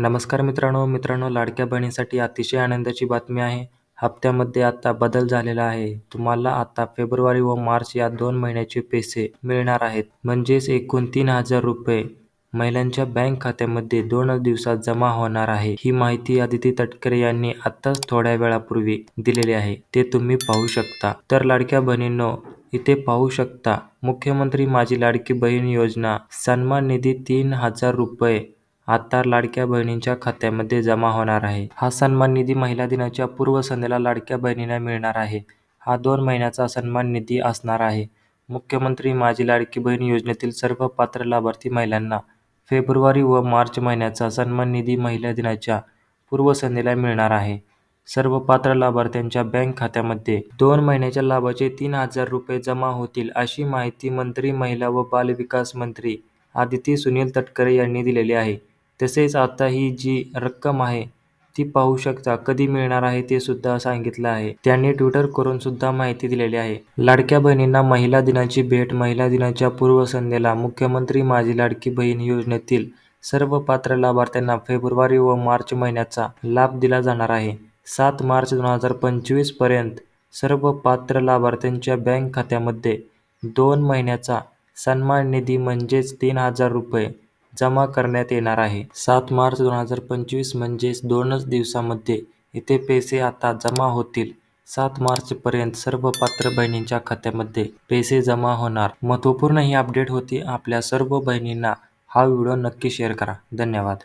नमस्कार मित्रांनो मित्रांनो लाडक्या बहिणीसाठी अतिशय आनंदाची बातमी आहे. हप्त्यामध्ये आता बदल झालेला आहे. तुम्हाला आता फेब्रुवारी व मार्च या दोन महिन्याचे पैसे मिळणार आहेत. म्हणजेच एकूण तीन हजार रुपये महिलांच्या बँक खात्यामध्ये दोन दिवसात जमा होणार आहे. ही माहिती आदिती तटकरे यांनी आताच थोड्या वेळापूर्वी दिलेली आहे. ते तुम्ही पाहू शकता. तर लाडक्या बहिणींनो इथे पाहू शकता मुख्यमंत्री माझी लाडकी बहीण योजना सन्मान निधी तीन हजार रुपये आता लाडक्या बहिणींच्या खात्यामध्ये जमा होणार आहे. हा सन्मान निधी महिला दिनाच्या पूर्वसंध्येला लाडक्या बहिणींना मिळणार आहे. हा दोन महिन्याचा सन्मान निधी असणार आहे. मुख्यमंत्री माझी लाडकी बहीण योजनेतील सर्व पात्र लाभार्थी महिलांना फेब्रुवारी व मार्च महिन्याचा सन्मान निधी महिला दिनाच्या पूर्वसंध्येला मिळणार आहे. सर्व पात्र लाभार्थ्यांच्या बँक खात्यामध्ये दोन महिन्याच्या लाभाचे तीन हजार रुपये जमा होतील अशी माहिती मंत्री महिला व बालविकास मंत्री आदिती सुनील तटकरे यांनी दिलेली आहे. तसेच आता ही जी रक्कम आहे ती पाहू शकता कधी मिळणार आहे ते सुद्धा सांगितलं आहे. त्यांनी ट्विटर करून सुद्धा माहिती दिलेली आहे. लाडक्या बहिणींना महिला दिनाची भेट महिला दिनाच्या पूर्वसंध्येला मुख्यमंत्री माझी लाडकी बहीण योजनेतील सर्व पात्र लाभार्थ्यांना फेब्रुवारी व मार्च महिन्याचा लाभ दिला जाणार आहे. सात मार्च दोन हजार पंचवीसपर्यंत सर्व पात्र लाभार्थ्यांच्या बँक खात्यामध्ये दोन महिन्याचा सन्मान निधी म्हणजेच तीन हजार रुपये जमा करण्यात येणार आहे. सात मार्च दोन हजार पंचवीस म्हणजेच दोनच दिवसामध्ये इथे पैसे आता जमा होतील. सात मार्चपर्यंत सर्व पात्र बहिणींच्या खात्यामध्ये पैसे जमा होणार. महत्त्वपूर्ण ही अपडेट होती. आपल्या सर्व बहिणींना हा व्हिडिओ नक्की शेअर करा. धन्यवाद.